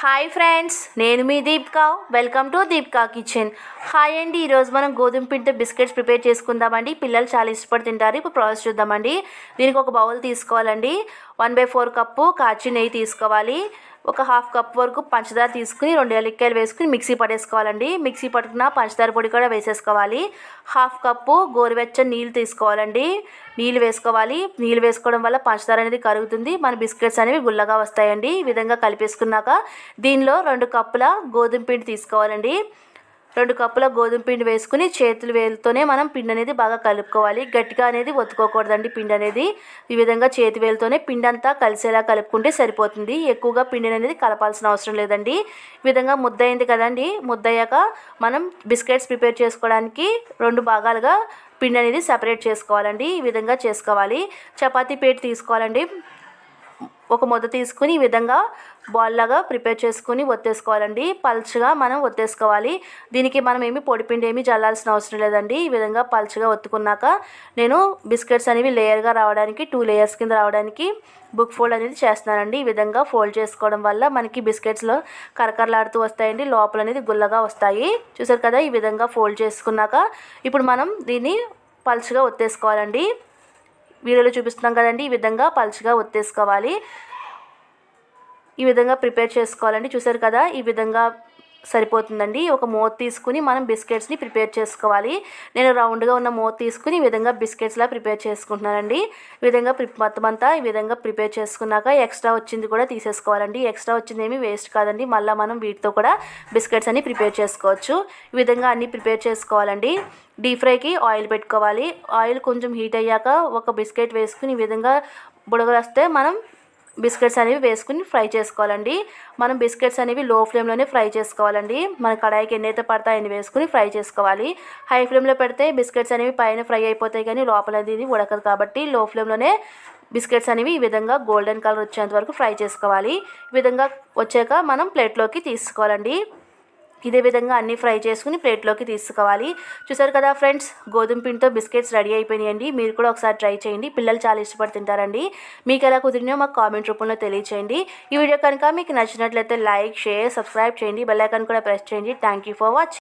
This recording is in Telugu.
హాయ్ ఫ్రెండ్స్ నేను మీ Deepka. Welcome to Deepika kitchen hi అండి ఈరోజు మనం గోధుమ పిండితో బిస్కెట్స్ ప్రిపేర్ చేసుకుందామండి. పిల్లలు చాలా ఇష్టపడి తింటారు. ఇప్పుడు ప్రాసెస్ చూద్దామండి. దీనికి ఒక బౌల్ తీసుకోవాలండి. వన్ బై ఫోర్ కప్పు కాచి నెయ్యి తీసుకోవాలి. ఒక హాఫ్ కప్ వరకు పంచదార తీసుకుని రెండు ఎల్లిక్కాయలు వేసుకుని మిక్సీ పట్టేసుకోవాలండి. మిక్సీ పట్టుకున్న పంచదార పొడి కూడా వేసేసుకోవాలి. హాఫ్ కప్పు గోరువెచ్చని నీళ్ళు తీసుకోవాలండి. నీళ్ళు వేసుకోవాలి. నీళ్ళు వేసుకోవడం వల్ల పంచదార అనేది కరుగుతుంది. మన బిస్కెట్స్ అనేవి గుల్లగా వస్తాయండి. ఈ విధంగా కలిపేసుకున్నాక దీనిలో రెండు కప్పుల గోధుమ పిండి తీసుకోవాలండి. రెండు కప్పుల గోధుమ పిండి వేసుకుని చేతులు వేలుతోనే మనం పిండి అనేది బాగా కలుపుకోవాలి. గట్టిగా అనేది ఒత్తుకోకూడదండి పిండి అనేది. ఈ విధంగా చేతి వేలుతోనే పిండి అంతా కలిసేలా కలుపుకుంటే సరిపోతుంది. ఎక్కువగా పిండిని అనేది కలపాల్సిన అవసరం లేదండి. ఈ విధంగా ముద్ద అయింది కదండి. ముద్ద అయ్యాక మనం బిస్కెట్స్ ప్రిపేర్ చేసుకోవడానికి రెండు భాగాలుగా పిండి అనేది సపరేట్ చేసుకోవాలండి. ఈ విధంగా చేసుకోవాలి. చపాతీ పేట తీసుకోవాలండి. ఒక ముద్ద తీసుకుని ఈ విధంగా బాల్ లాగా ప్రిపేర్ చేసుకుని ఒత్తేసుకోవాలండి. పల్చగా మనం ఒత్తేసుకోవాలి. దీనికి మనం ఏమి పొడిపిండి ఏమి చల్లాల్సిన అవసరం లేదండి. ఈ విధంగా పల్చగా ఒత్తుకున్నాక నేను బిస్కెట్స్ అనేవి లేయర్గా రావడానికి టూ లేయర్స్ కింద రావడానికి బుక్ ఫోల్డ్ అనేది చేస్తున్నానండి. ఈ విధంగా ఫోల్డ్ చేసుకోవడం వల్ల మనకి బిస్కెట్స్లో కరకరలాడుతూ వస్తాయండి. లోపల అనేది గుల్లగా వస్తాయి. చూసారు కదా ఈ విధంగా ఫోల్డ్ చేసుకున్నాక ఇప్పుడు మనం దీన్ని పల్చగా ఒత్తేసుకోవాలండి. వీడియోలో చూపిస్తున్నాం కదండి ఈ విధంగా పల్చగా ఒత్తేసుకోవాలి. ఈ విధంగా ప్రిపేర్ చేసుకోవాలండి. చూసారు కదా ఈ విధంగా సరిపోతుందండి. ఒక మూత తీసుకుని మనం బిస్కెట్స్ని ప్రిపేర్ చేసుకోవాలి. నేను రౌండ్గా ఉన్న మూత తీసుకుని ఈ విధంగా బిస్కెట్స్లా ప్రిపేర్ చేసుకుంటున్నానండి. ఈ విధంగా మొత్తం అంతా ఈ విధంగా ప్రిపేర్ చేసుకున్నాక ఎక్స్ట్రా వచ్చింది కూడా తీసేసుకోవాలండి. ఎక్స్ట్రా వచ్చింది ఏమి వేస్ట్ కాదండి. మళ్ళీ మనం వీటితో కూడా బిస్కెట్స్ అన్ని ప్రిపేర్ చేసుకోవచ్చు. ఈ విధంగా అన్ని ప్రిపేర్ చేసుకోవాలండి. డీప్ ఫ్రైకి ఆయిల్ పెట్టుకోవాలి. ఆయిల్ కొంచెం హీట్ అయ్యాక ఒక బిస్కెట్ వేసుకుని ఈ విధంగా బుడగలు వస్తే మనం బిస్కెట్స్ అనేవి వేసుకుని ఫ్రై చేసుకోవాలండి. మనం బిస్కెట్స్ అనేవి లో ఫ్లేమ్లోనే ఫ్రై చేసుకోవాలండి. మన కడాయికి ఎన్నైతే పడతాయని వేసుకుని ఫ్రై చేసుకోవాలి. హై ఫ్లేమ్లో పెడితే బిస్కెట్స్ అనేవి పైన ఫ్రై అయిపోతాయి కానీ లోపల ఇది ఉడకదు కాబట్టి లో ఫ్లేమ్లోనే బిస్కెట్స్ అనేవి ఈ విధంగా గోల్డెన్ కలర్ వచ్చేంత వరకు ఫ్రై చేసుకోవాలి. ఈ విధంగా వచ్చాక మనం ప్లేట్లోకి తీసుకోవాలండి. ఇదే విధంగా అన్ని ఫ్రై చేసుకుని ప్లేట్లోకి తీసుకోవాలి. చూసారు కదా ఫ్రెండ్స్ గోధుమ పిండితో బిస్కెట్స్ రెడీ అయిపోయినాయండి. మీరు కూడా ఒకసారి ట్రై చేయండి. పిల్లలు చాలా ఇష్టపడి తింటారండి. మీకు ఎలా కుదిరినాయో మాకు కామెంట్ రూపంలో తెలియచేయండి. ఈ వీడియో కనుక మీకు నచ్చినట్లయితే లైక్ షేర్ సబ్స్క్రైబ్ చేయండి. బెల్ కూడా ప్రెస్ చేయండి. Thank you for watching